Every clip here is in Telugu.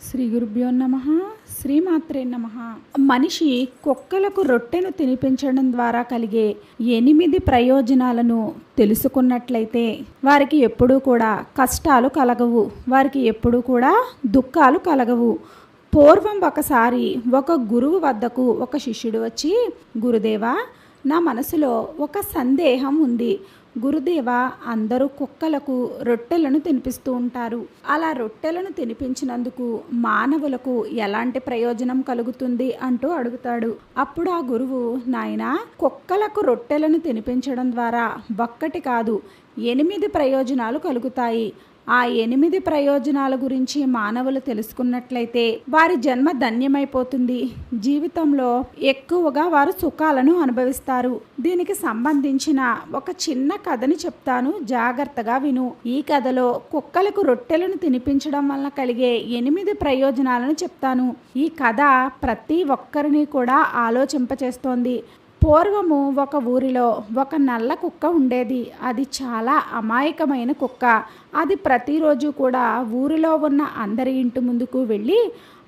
శ్రీ గురుభ్యో నమ శ్రీమాత్రే నమ. మనిషి కుక్కలకు రొట్టెను తినిపించడం ద్వారా కలిగే ఎనిమిది ప్రయోజనాలను తెలుసుకున్నట్లయితే వారికి ఎప్పుడూ కూడా కష్టాలు కలగవు వారికి ఎప్పుడూ కూడా దుఃఖాలు కలగవు. పూర్వం ఒకసారి ఒక గురువు వద్దకు ఒక శిష్యుడు వచ్చి గురుదేవా నా మనసులో ఒక సందేహం ఉంది. గురుదేవ అందరూ కుక్కలకు రొట్టెలను తినిపిస్తూ ఉంటారు. అలా రొట్టెలను తినిపించినందుకు మానవులకు ఎలాంటి ప్రయోజనం కలుగుతుంది? అంటూ అడుగుతాడు. అప్పుడు ఆ గురువు నాయన కుక్కలకు రొట్టెలను తినిపించడం ద్వారా ఒక్కటి కాదు ఎనిమిది ప్రయోజనాలు కలుగుతాయి. ఆ ఎనిమిది ప్రయోజనాల గురించి మానవులు తెలుసుకున్నట్లయితే వారి జన్మ ధన్యమైపోతుంది. జీవితంలో ఎక్కువగా వారు సుఖాలను అనుభవిస్తారు. దీనికి సంబంధించిన ఒక చిన్న కథని చెప్తాను. జాగ్రత్తగా విను. ఈ కథలో కుక్కలకు రొట్టెలను తినిపించడం వలన కలిగే ఎనిమిది ప్రయోజనాలను చెప్తాను. ఈ కథ ప్రతి ఒక్కరిని కూడా ఆలోచింపచేస్తోంది. పూర్వము ఒక ఊరిలో ఒక నల్ల కుక్క ఉండేది. అది చాలా అమాయకమైన కుక్క. అది ప్రతిరోజు కూడా ఊరిలో ఉన్న అందరి ఇంటి ముందుకు వెళ్ళి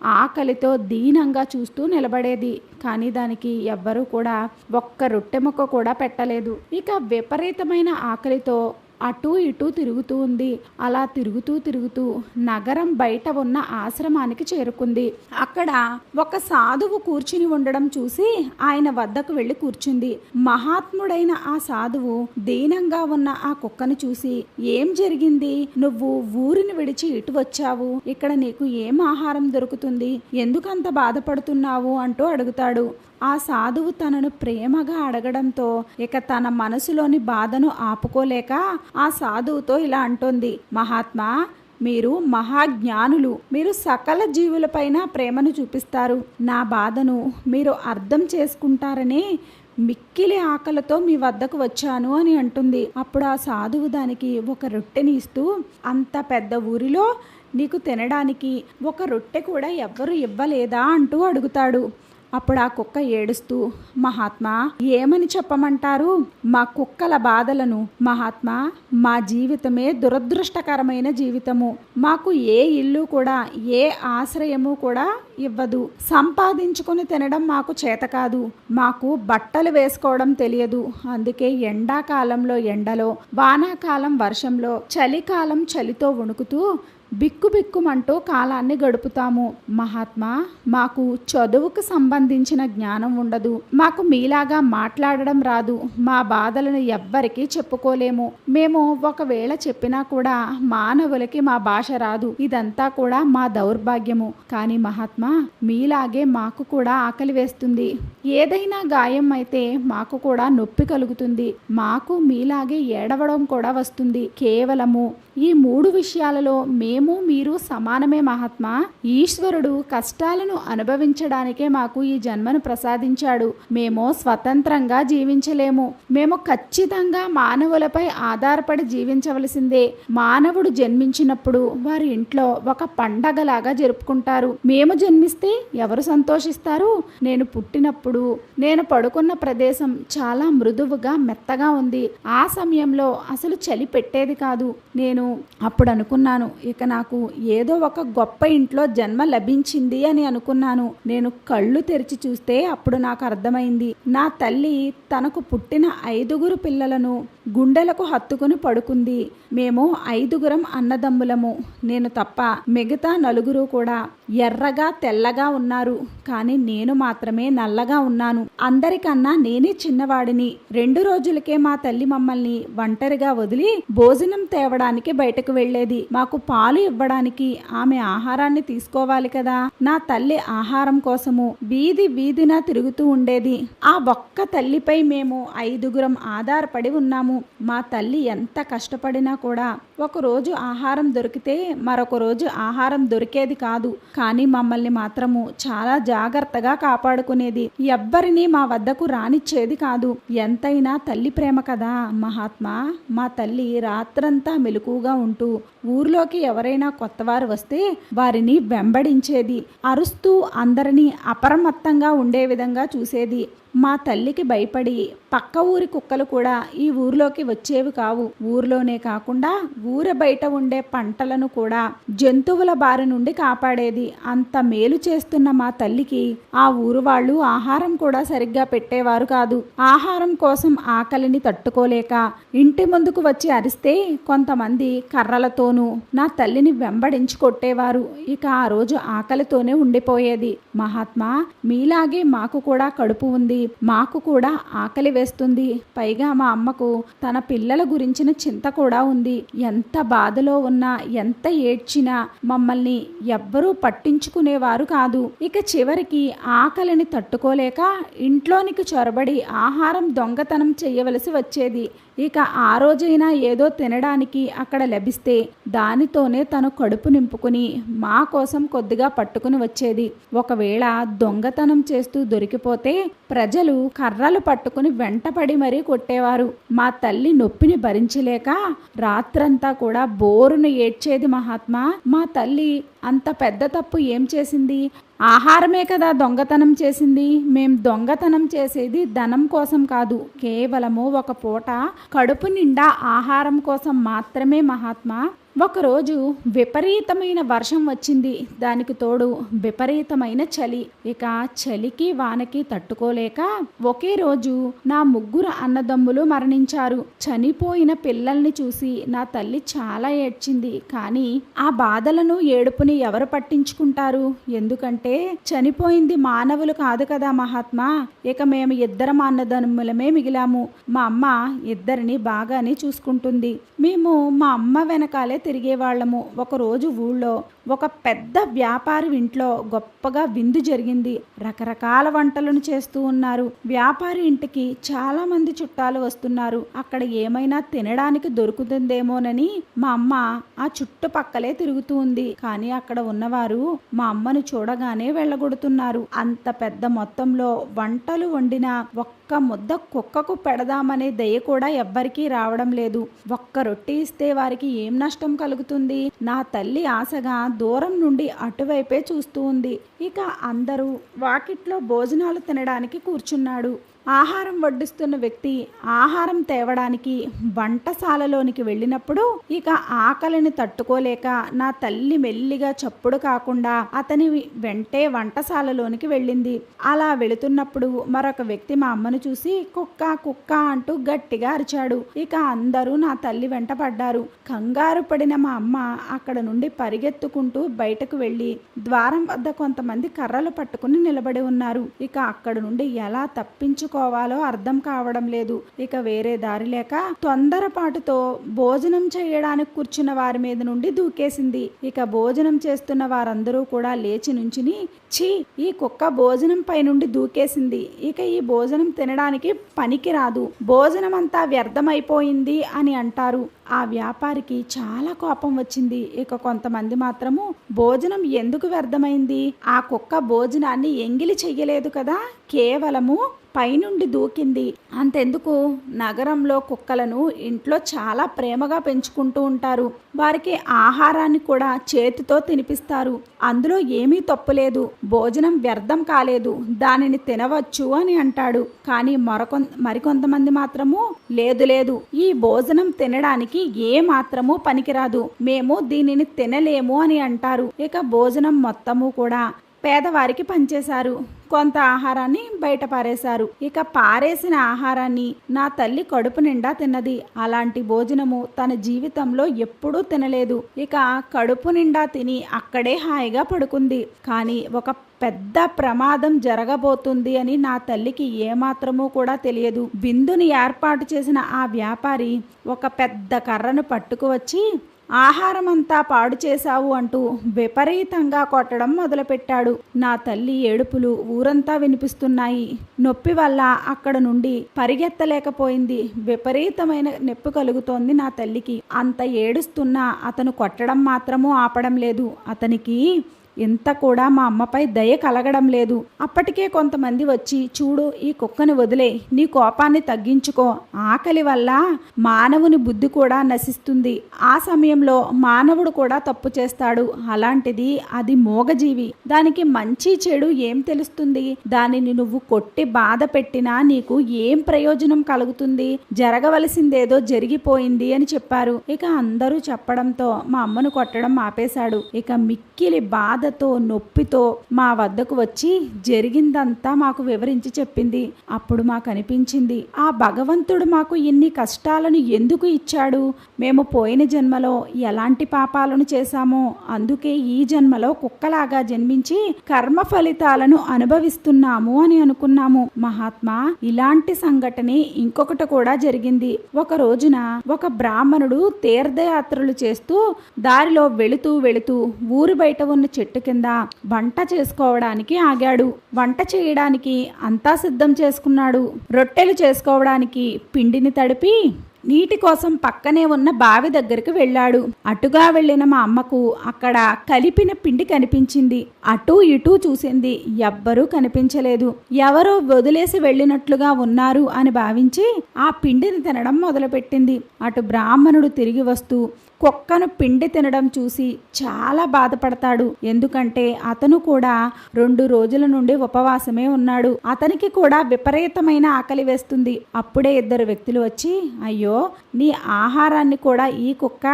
ఆకలితో దీనంగా చూస్తూ నిలబడేది. కానీ దానికి ఎవ్వరూ కూడా ఒక్క రొట్టె ముక్క కూడా పెట్టలేదు. ఇక విపరీతమైన ఆకలితో అటు ఇటు తిరుగుతూ ఉంది. అలా తిరుగుతూ తిరుగుతూ నగరం బయట ఉన్న ఆశ్రమానికి చేరుకుంది. అక్కడ ఒక సాధువు కూర్చుని ఉండడం చూసి ఆయన వద్దకు వెళ్ళి కూర్చుంది. మహాత్ముడైన ఆ సాధువు దీనంగా ఉన్న ఆ కుక్కను చూసి ఏం జరిగింది? నువ్వు ఊరిని విడిచి ఇటు వచ్చావు. ఇక్కడ నీకు ఏం ఆహారం దొరుకుతుంది? ఎందుకంత బాధపడుతున్నావు? అంటూ అడుగుతాడు. ఆ సాధువు తనను ప్రేమగా అడగడంతో ఇక తన మనసులోని బాధను ఆపుకోలేక ఆ సాధువుతో ఇలా అంటోంది మహాత్మా మీరు మహాజ్ఞానులు. మీరు సకల జీవులపైన ప్రేమను చూపిస్తారు. నా బాధను మీరు అర్థం చేసుకుంటారనే మిక్కిలి ఆకలితో మీ వద్దకు వచ్చాను అని అంటుంది. అప్పుడు ఆ సాధువు దానికి ఒక రొట్టెని ఇస్తూ అంత పెద్ద ఊరిలో నీకు తినడానికి ఒక రొట్టె కూడా ఎవ్వరు ఇవ్వలేదా? అంటూ అడుగుతాడు. అప్పుడు ఆ కుక్క ఏడుస్తూ మహాత్మా ఏమని చెప్పమంటారు? మా కుక్కల బాధలను మహాత్మా మా జీవితమే దురదృష్టకరమైన జీవితము. మాకు ఏ ఇల్లు కూడా ఏ ఆశ్రయము కూడా ఇవ్వదు. సంపాదించుకుని తినడం మాకు చేత కాదు. మాకు బట్టలు వేసుకోవడం తెలియదు. అందుకే ఎండాకాలంలో ఎండలో వానాకాలం వర్షంలో చలికాలం చలితో వణుకుతూ బిక్కుబిక్కుమంటూ కాలాన్ని గడుపుతాము. మహాత్మా మాకు చదువుకు సంబంధించిన జ్ఞానం ఉండదు. మాకు మీలాగా మాట్లాడడం రాదు. మా బాధలను ఎవ్వరికీ చెప్పుకోలేము. మేము ఒకవేళ చెప్పినా కూడా మానవులకి మా భాష రాదు. ఇదంతా కూడా మా దౌర్భాగ్యము. కానీ మహాత్మా మీలాగే మాకు కూడా ఆకలి వేస్తుంది. ఏదైనా గాయం అయితే మాకు కూడా నొప్పి కలుగుతుంది. మాకు మీలాగే ఏడవడం కూడా వస్తుంది. కేవలము ఈ మూడు విషయాలలో మేము మేము మీరు సమానమే మహాత్మా. ఈశ్వరుడు కష్టాలను అనుభవించడానికే మాకు ఈ జన్మను ప్రసాదించాడు. మేము స్వతంత్రంగా జీవించలేము. మేము ఖచ్చితంగా మానవులపై ఆధారపడి జీవించవలసిందే. మానవుడు జన్మించినప్పుడు వారి ఇంట్లో ఒక పండగలాగా జరుపుకుంటారు. మేము జన్మిస్తే ఎవరు సంతోషిస్తారు? నేను పుట్టినప్పుడు నేను పడుకున్న ప్రదేశం చాలా మృదువుగా మెత్తగా ఉంది. ఆ సమయంలో అసలు చలి పెట్టేది కాదు. నేను అప్పుడు అనుకున్నాను ఇక నాకు ఏదో ఒక గొప్ప ఇంట్లో జన్మ లభించింది అని అనుకున్నాను. నేను కళ్ళు తెరిచి చూస్తే అప్పుడు నాకు అర్థమైంది. నా తల్లి తనకు పుట్టిన ఐదుగురు పిల్లలను గుండెలకు హత్తుకుని పడుకుంది. మేము ఐదుగురం అన్నదమ్ములము. నేను తప్ప మిగతా నలుగురు కూడా ఎర్రగా తెల్లగా ఉన్నారు. కానీ నేను మాత్రమే నల్లగా ఉన్నాను. అందరికన్నా నేనే చిన్నవాడిని. రెండు రోజులకే మా తల్లి మమ్మల్ని ఒంటరిగా వదిలి భోజనం తేవడానికి బయటకు వెళ్ళేది. మాకు పాలు ఇవ్వడానికి ఆమె ఆహారాన్ని తీసుకోవాలి కదా. నా తల్లి ఆహారం కోసము వీధి వీధిన తిరుగుతూ ఉండేది. ఆ ఒక్క తల్లిపై మేము ఐదుగురం ఆధారపడి ఉన్నాము. మా తల్లి ఎంత కష్టపడినా కూడా ఒకరోజు ఆహారం దొరికితే మరొక రోజు ఆహారం దొరికేది కాదు. కానీ మమ్మల్ని మాత్రము చాలా జాగ్రత్తగా కాపాడుకునేది. ఎవ్వరిని మా వద్దకు రానిచ్చేది కాదు. ఎంతైనా తల్లి ప్రేమ కదా మహాత్మా! మా తల్లి రాత్రంతా మెలకుగా ఉంటూ ఊర్లోకి ఎవరైనా కొత్తవారు వస్తే వారిని వెంబడించేది. అరుస్తూ అందరినీ అప్రమత్తంగా ఉండే విధంగా చూసేది. మా తల్లికి భయపడి పక్క ఊరి కుక్కలు కూడా ఈ ఊరిలోకి వచ్చేవి కావు. ఊర్లోనే కాకుండా ఊర బయట ఉండే పంటలను కూడా జంతువుల బారి నుండి కాపాడేది. అంత మేలు చేస్తున్న మా తల్లికి ఆ ఊరు వాళ్ళు ఆహారం కూడా సరిగ్గా పెట్టేవారు కాదు. ఆహారం కోసం ఆకలిని తట్టుకోలేక ఇంటి ముందుకు వచ్చి అరిస్తే కొంతమంది కర్రలతోనూ నా తల్లిని వెంబడించి కొట్టేవారు. ఇక ఆ రోజు ఆకలితోనే ఉండిపోయేది. మహాత్మా మీలాగే మాకు కూడా కడుపు ఉంది. మాకు కూడా ఆకలి వేస్తుంది. పైగా మా అమ్మకు తన పిల్లల గురించిన చింత కూడా ఉంది. ఎంత బాధలో ఉన్నా ఎంత ఏడ్చినా మమ్మల్ని ఎవ్వరూ పట్టించుకునేవారు కాదు. ఇక చివరికి ఆకలిని తట్టుకోలేక ఇంట్లోనికి చొరబడి ఆహారం దొంగతనం చేయవలసి వచ్చేది. ఇక ఆ రోజైనా ఏదో తినడానికి అక్కడ లభిస్తే దానితోనే తను కడుపు నింపుకుని మా కోసం కొద్దిగా పట్టుకుని వచ్చేది. ఒకవేళ దొంగతనం చేస్తూ దొరికిపోతే ప్రజలు కర్రలు పట్టుకుని వెంటపడి మరీ కొట్టేవారు. మా తల్లి నొప్పిని భరించలేక రాత్రంతా కూడా బోరును ఏడ్చేది మహాత్మా. మా తల్లి అంత పెద్ద తప్పు ఏం చేసింది? ఆహారమే కదా దొంగతనం చేసింది. మేం దొంగతనం చేసేది ధనం కోసం కాదు. కేవలము ఒక పూట కడుపు నిండా ఆహారం కోసం మాత్రమే మహాత్మా ఒకరోజు విపరీతమైన వర్షం వచ్చింది. దానికి తోడు విపరీతమైన చలి. ఇక చలికి వానకి తట్టుకోలేక ఒకే రోజు నా ముగ్గురు అన్నదమ్ములు మరణించారు. చనిపోయిన పిల్లల్ని చూసి నా తల్లి చాలా ఏడ్చింది. కానీ ఆ బాధలను ఏడుపుని ఎవరు పట్టించుకుంటారు? ఎందుకంటే చనిపోయింది మానవులు కాదు కదా మహాత్మా. ఇక మేము ఇద్దరం అన్నదమ్ములమే మిగిలాము. మా అమ్మ ఇద్దరిని బాగానే చూసుకుంటుంది. మేము మా అమ్మ వెనకాలే తిరిగేవాళ్ళము. ఒకరోజు ఊళ్ళో ఒక పెద్ద వ్యాపారి ఇంట్లో గొప్పగా విందు జరిగింది. రకరకాల వంటలను చేస్తూ ఉన్నారు. వ్యాపారి ఇంటికి చాలా మంది చుట్టాలు వస్తున్నారు. అక్కడ ఏమైనా తినడానికి దొరుకుతుందేమోనని మా అమ్మ ఆ చుట్టుపక్కలే తిరుగుతూ ఉంది. కానీ అక్కడ ఉన్నవారు మా అమ్మను చూడగానే వెళ్ళగొడుతున్నారు. అంత పెద్ద మొత్తంలో వంటలు వండిన ఒక్క ముద్ద కుక్కకు పెడదామనే దయ కూడా ఎవ్వరికీ రావడం లేదు. ఒక్క రొట్టె ఇస్తే వారికి ఏం నష్టం కలుగుతుంది. నా తల్లి ఆశగా దూరం నుండి అటువైపే చూస్తూ ఉంది. ఇక అందరూ వాకిట్లో భోజనాలు తినడానికి కూర్చున్నాడు. ఆహారం వడ్డిస్తున్న వ్యక్తి ఆహారం తేవడానికి వంటశాలలోనికి వెళ్ళినప్పుడు ఇక ఆకలిని తట్టుకోలేక నా తల్లి మెల్లిగా చప్పుడు కాకుండా అతని వెంటే వంటశాలలోనికి వెళ్ళింది. అలా వెళుతున్నప్పుడు మరొక వ్యక్తి మా అమ్మను చూసి కుక్క కుక్క అంటూ గట్టిగా అరిచాడు. ఇక అందరూ నా తల్లి వెంట పడ్డారు. కంగారు పడిన మా అమ్మ అక్కడ నుండి పరిగెత్తుకుంటూ బయటకు వెళ్ళి ద్వారం వద్ద కొంతమంది కర్రలు పట్టుకుని నిలబడి ఉన్నారు. ఇక అక్కడ నుండి ఎలా తప్పించుకో చేసుకోవాలో అర్థం కావడం లేదు. ఇక వేరే దారి లేక తొందరపాటుతో భోజనం చేయడానికి కూర్చున్న వారి మీద నుండి దూకేసింది. ఇక భోజనం చేస్తున్న వారందరూ కూడా లేచి నుంచుని ఛీ ఈ కుక్క భోజనం పై నుండి దూకేసింది. ఇక ఈ భోజనం తినడానికి పనికి రాదు. భోజనం అంతా వ్యర్థమైపోయింది అని అంటారు. ఆ వ్యాపారికి చాలా కోపం వచ్చింది. ఇక కొంతమంది మాత్రము భోజనం ఎందుకు వ్యర్థమైంది? ఆ కుక్క భోజనాన్ని ఎంగిలి చెయ్యలేదు కదా? కేవలము పైనుండి దూకింది. అంతెందుకు? నగరంలో కుక్కలను ఇంట్లో చాలా ప్రేమగా పెంచుకుంటూ ఉంటారు. వారికి ఆహారాన్ని కూడా చేతితో తినిపిస్తారు. అందులో ఏమీ తప్పులేదు. భోజనం వ్యర్థం కాలేదు. దానిని తినవచ్చు అని అంటాడు. కానీ మరొకొ మరికొంతమంది మాత్రము లేదు లేదు. ఈ భోజనం తినడానికి ఏ మాత్రము పనికిరాదు. మేము దీనిని తినలేము అని అంటారు. ఇక భోజనం మొత్తము కూడా పేదవారికి పంచేశారు కొంత ఆహారాన్ని బయట పారేశారు. ఇక పారేసిన ఆహారాన్ని నా తల్లి కడుపు నిండా తిన్నది. అలాంటి భోజనము తన జీవితంలో ఎప్పుడూ తినలేదు. ఇక కడుపు నిండా తిని అక్కడే హాయిగా పడుకుంది. కానీ ఒక పెద్ద ప్రమాదం జరగబోతుంది అని నా తల్లికి ఏమాత్రమూ కూడా తెలియదు. విందుని ఏర్పాటు చేసిన ఆ వ్యాపారి ఒక పెద్ద కర్రను పట్టుకువచ్చి ఆహారమంతా పాడు చేశావు అంటూ విపరీతంగా కొట్టడం మొదలుపెట్టాడు. నా తల్లి ఏడుపులు ఊరంతా వినిపిస్తున్నాయి. నొప్పి వల్ల అక్కడ నుండి పరిగెత్తలేకపోయింది. విపరీతమైన నొప్పి కలుగుతోంది నా తల్లికి. అంత ఏడుస్తున్నా అతను కొట్టడం మాత్రము ఆపడం లేదు. అతనికి ఇంత కూడా మా అమ్మపై దయ కలగడం లేదు. అప్పటికే కొంతమంది వచ్చి చూడు ఈ కుక్కను వదిలే నీ కోపాన్ని తగ్గించుకో. ఆకలి వల్ల మానవుని బుద్ధి కూడా నశిస్తుంది. ఆ సమయంలో మానవుడు కూడా తప్పు చేస్తాడు. అలాంటిది అది మోగజీవి. దానికి మంచి చెడు ఏం తెలుస్తుంది? దానిని నువ్వు కొట్టి బాధ పెట్టినా నీకు ఏం ప్రయోజనం కలుగుతుంది? జరగవలసిందేదో జరిగిపోయింది అని చెప్పారు. ఇక అందరూ చెప్పడంతో మా అమ్మను కొట్టడం ఆపేశాడు. ఇక మిక్కిలి బాధ బాధతో నొప్పితో మా వద్దకు వచ్చి జరిగిందంతా మాకు వివరించి చెప్పింది. అప్పుడు మాకు అనిపించింది ఆ భగవంతుడు మాకు ఇన్ని కష్టాలను ఎందుకు ఇచ్చాడు? మేము పోయిన జన్మలో ఎలాంటి పాపాలను చేశామో అందుకే ఈ జన్మలో కుక్కలాగా జన్మించి కర్మ ఫలితాలను అనుభవిస్తున్నాము అని అనుకున్నాము. మహాత్మా ఇలాంటి సంఘటన ఇంకొకటి కూడా జరిగింది. ఒక రోజున ఒక బ్రాహ్మణుడు తీర్థయాత్రలు చేస్తూ దారిలో వెళుతూ వెళుతూ ఊరు బయట ఉన్న చెట్టు కింద వంట చేసుకోవడానికి ఆగాడు. వంట చేయడానికి అంతా సిద్ధం చేసుకున్నాడు. రొట్టెలు చేసుకోవడానికి పిండిని తడిపి నీటి కోసం పక్కనే ఉన్న బావి దగ్గరికి వెళ్ళాడు. అటుగా వెళ్ళిన మా అమ్మకు అక్కడ కలిపిన పిండి కనిపించింది. అటు ఇటు చూసింది. ఎవ్వరూ కనిపించలేదు. ఎవరో వదిలేసి వెళ్ళినట్లుగా ఉన్నారు అని భావించి ఆ పిండిని తినడం మొదలుపెట్టింది. అటు బ్రాహ్మణుడు తిరిగి వస్తూ కుక్కను పిండి తినడం చూసి చాలా బాధపడతాడు. ఎందుకంటే అతను కూడా రెండు రోజుల నుండి ఉపవాసమే ఉన్నాడు. అతనికి కూడా విపరీతమైన ఆకలి వేస్తుంది. అప్పుడే ఇద్దరు వ్యక్తులు వచ్చి అయ్యో నీ ఆహారాన్ని కూడా ఈ కుక్క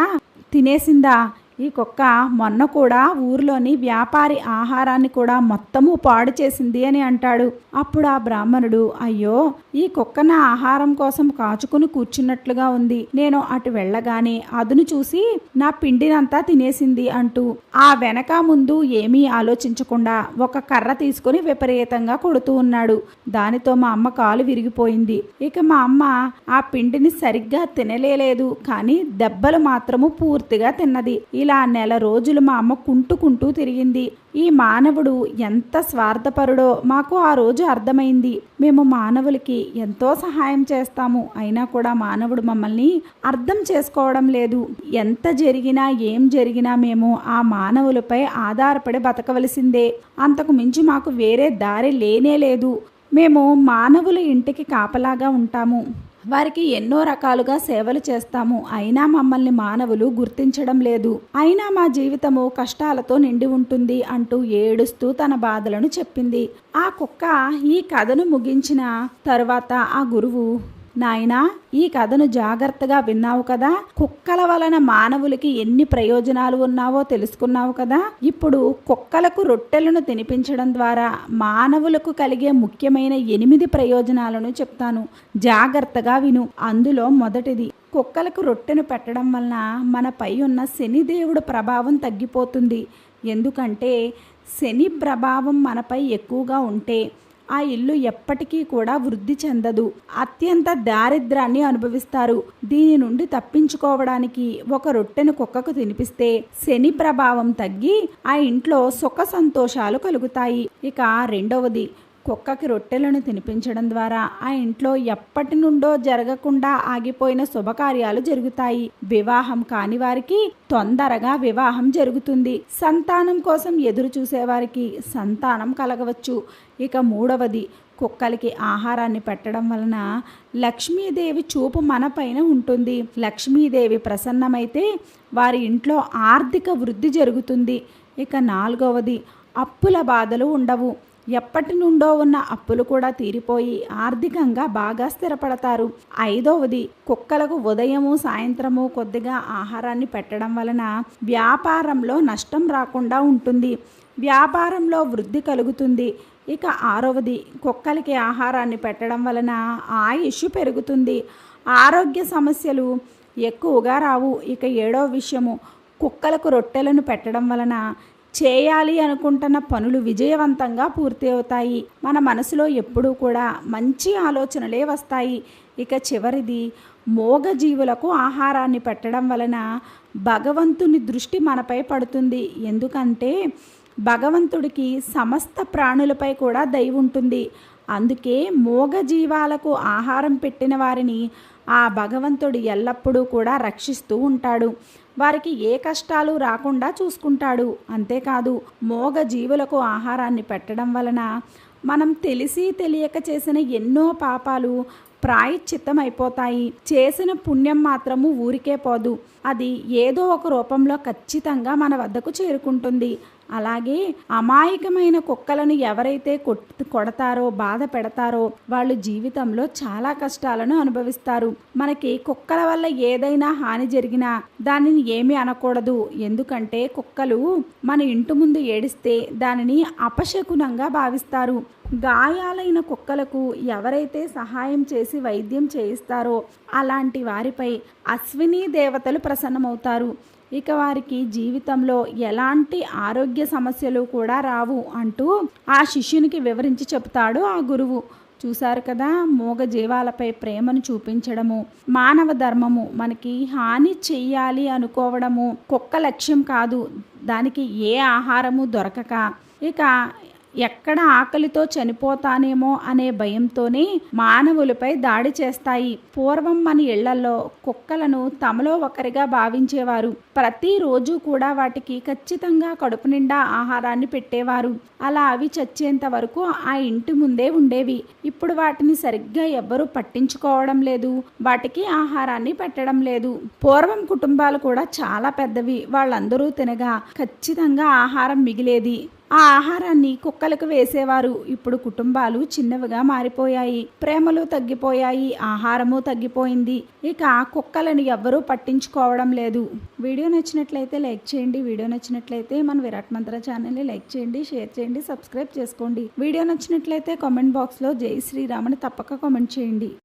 తినేసిందా? ఈ కుక్క మొన్న కూడా ఊర్లోని వ్యాపారి ఆహారాన్ని కూడా మొత్తము పాడు చేసింది అని అంటాడు. అప్పుడు ఆ బ్రాహ్మణుడు అయ్యో ఈ కుక్క నా ఆహారం కోసం కాచుకుని కూర్చున్నట్లుగా ఉంది. నేను అటు వెళ్ళగానే అదును చూసి నా పిండినంతా తినేసింది అంటూ ఆ వెనక ముందు ఏమీ ఆలోచించకుండా ఒక కర్ర తీసుకుని విపరీతంగా కొడుతూ ఉన్నాడు. దానితో మా అమ్మ కాలు విరిగిపోయింది. ఇక మా అమ్మ ఆ పిండిని సరిగ్గా తినలేదు కానీ దెబ్బలు మాత్రము పూర్తిగా తిన్నది. ఇలా నెల రోజులు మా అమ్మ కుంటుకుంటూ తిరిగింది. ఈ మానవుడు ఎంత స్వార్థపరుడో మాకు ఆ రోజు అర్థమైంది. మేము మానవులకి ఎంతో సహాయం చేస్తాము. అయినా కూడా మానవుడు మమ్మల్ని అర్థం చేసుకోవడం లేదు. ఎంత జరిగినా ఏం జరిగినా మేము ఆ మానవులపై ఆధారపడి బతకవలసిందే. అంతకు మించి మాకు వేరే దారి లేనే లేదు. మేము మానవుల ఇంటికి కాపలాగా ఉంటాము. వారికి ఎన్నో రకాలుగా సేవలు చేస్తాము. అయినా మమ్మల్ని మానవులు గుర్తించడం లేదు. అయినా మా జీవితము కష్టాలతో నిండి ఉంటుంది అంటూ ఏడుస్తూ తన బాధలను చెప్పింది. ఆ కుక్క ఈ కథను ముగించిన తరువాత ఆ గురువు నాయనా ఈ కథను జాగ్రత్తగా విన్నావు కదా? కుక్కల వలన మానవులకి ఎన్ని ప్రయోజనాలు ఉన్నావో తెలుసుకున్నావు కదా? ఇప్పుడు కుక్కలకు రొట్టెలను తినిపించడం ద్వారా మానవులకు కలిగే ముఖ్యమైన ఎనిమిది ప్రయోజనాలను చెప్తాను. జాగ్రత్తగా విను. అందులో మొదటిది కుక్కలకు రొట్టెను పెట్టడం వలన మనపై ఉన్న శనిదేవుడు ప్రభావం తగ్గిపోతుంది. ఎందుకంటే శని ప్రభావం మనపై ఎక్కువగా ఉంటే ఆ ఇల్లు ఎప్పటికీ కూడా వృద్ధి చెందదు. అత్యంత దారిద్రాన్ని అనుభవిస్తారు. దీని నుండి తప్పించుకోవడానికి ఒక రొట్టెను కుక్కకు తినిపిస్తే శని ప్రభావం తగ్గి ఆ ఇంట్లో సుఖ సంతోషాలు కలుగుతాయి. ఇక రెండవది కుక్కకి రొట్టెలను తినిపించడం ద్వారా ఆ ఇంట్లో ఎప్పటి నుండో జరగకుండా ఆగిపోయిన శుభకార్యాలు జరుగుతాయి. వివాహం కాని వారికి తొందరగా వివాహం జరుగుతుంది. సంతానం కోసం ఎదురు చూసేవారికి సంతానం కలగవచ్చు. ఇక మూడవది కుక్కలకి ఆహారాన్ని పెట్టడం వలన లక్ష్మీదేవి చూపు మనపైన ఉంటుంది. లక్ష్మీదేవి ప్రసన్నమైతే వారి ఇంట్లో ఆర్థిక వృద్ధి జరుగుతుంది. ఇక నాలుగవది అప్పుల బాధలు ఉండవు. ఎప్పటి నుండో ఉన్న అప్పులు కూడా తీరిపోయి ఆర్థికంగా బాగా స్థిరపడతారు. ఐదవది కుక్కలకు ఉదయము సాయంత్రము కొద్దిగా ఆహారాన్ని పెట్టడం వలన వ్యాపారంలో నష్టం రాకుండా ఉంటుంది. వ్యాపారంలో వృద్ధి కలుగుతుంది. ఇక ఆరవది కుక్కలకి ఆహారాన్ని పెట్టడం వలన ఆయుష్ పెరుగుతుంది. ఆరోగ్య సమస్యలు ఎక్కువగా రావు. ఇక ఏడో విషయము కుక్కలకు రొట్టెలను పెట్టడం వలన చేయాలి అనుకుంటున్న పనులు విజయవంతంగా పూర్తి అవుతాయి మన మనసులో ఎప్పుడూ కూడా మంచి ఆలోచనలే వస్తాయి. ఇక చివరిది మోగజీవులకు ఆహారాన్ని పెట్టడం వలన భగవంతుని దృష్టి మనపై పడుతుంది. ఎందుకంటే భగవంతుడికి సమస్త ప్రాణులపై కూడా దయ ఉంటుంది. అందుకే మోగజీవాలకు ఆహారం పెట్టిన వారిని ఆ భగవంతుడు ఎల్లప్పుడూ కూడా రక్షిస్తూ ఉంటాడు. వారికి ఏ కష్టాలు రాకుండా చూసుకుంటాడు. అంతేకాదు మోగ జీవులకు ఆహారాన్ని పెట్టడం వలన మనం తెలిసి తెలియక చేసిన ఎన్నో పాపాలు ప్రాయశ్చిత్తం అయిపోతాయి చేసిన పుణ్యం మాత్రము ఊరికే పోదు. అది ఏదో ఒక రూపంలో ఖచ్చితంగా మన వద్దకు చేరుకుంటుంది. అలాగే అమాయకమైన కుక్కలను ఎవరైతే కొడతారో బాధ పెడతారో వాళ్ళు జీవితంలో చాలా కష్టాలను అనుభవిస్తారు. మనకి కుక్కల వల్ల ఏదైనా హాని జరిగినా దానిని ఏమీ అనకూడదు. ఎందుకంటే కుక్కలు మన ఇంటి ముందు ఏడిస్తే దానిని అపశకునంగా భావిస్తారు. గాయాలైన కుక్కలకు ఎవరైతే సహాయం చేసి వైద్యం చేయిస్తారో అలాంటి వారిపై అశ్విని దేవతలు ప్రసన్నమవుతారు. ఇక వారికి జీవితంలో ఎలాంటి ఆరోగ్య సమస్యలు కూడా రావు అంటూ ఆ శిష్యునికి వివరించి చెప్తాడు ఆ గురువు. చూశారు కదా మూగ జీవాలపై ప్రేమను చూపించడము మానవ ధర్మము మనకి హాని చెయ్యాలి అనుకోవడము కుక్క లక్ష్యం కాదు. దానికి ఏ ఆహారము దొరకక. ఇక ఎక్కడ ఆకలితో చనిపోతానేమో అనే భయంతోనే మానవులపై దాడి చేస్తాయి. పూర్వం మన ఇళ్ళలో కుక్కలను తమలో ఒకరిగా భావించేవారు. ప్రతిరోజు కూడా వాటికి ఖచ్చితంగా కడుపు నిండా ఆహారాన్ని పెట్టేవారు. అలా అవి చచ్చేంత వరకు ఆ ఇంటి ముందే ఉండేవి. ఇప్పుడు వాటిని సరిగ్గా ఎవ్వరూ పట్టించుకోవడం లేదు. వాటికి ఆహారాన్ని పెట్టడం లేదు. పూర్వం కుటుంబాలు కూడా చాలా పెద్దవి. వాళ్ళందరూ తినగా ఖచ్చితంగా ఆహారం మిగిలేది. ఆ ఆహారాన్ని కుక్కలకు వేసేవారు. ఇప్పుడు కుటుంబాలు చిన్నవిగా మారిపోయాయి. ప్రేమలు తగ్గిపోయాయి. ఆహారము తగ్గిపోయింది. ఇక కుక్కలను ఎవ్వరూ పట్టించుకోవడం లేదు. వీడియో నచ్చినట్లయితే లైక్ చేయండి. వీడియో నచ్చినట్లయితే మన విరాట్ మంత్ర ఛానల్ని లైక్ చేయండి షేర్ చేయండి సబ్స్క్రైబ్ చేసుకోండి. వీడియో నచ్చినట్లయితే కామెంట్ బాక్స్లో జై శ్రీరామని తప్పక కామెంట్ చేయండి.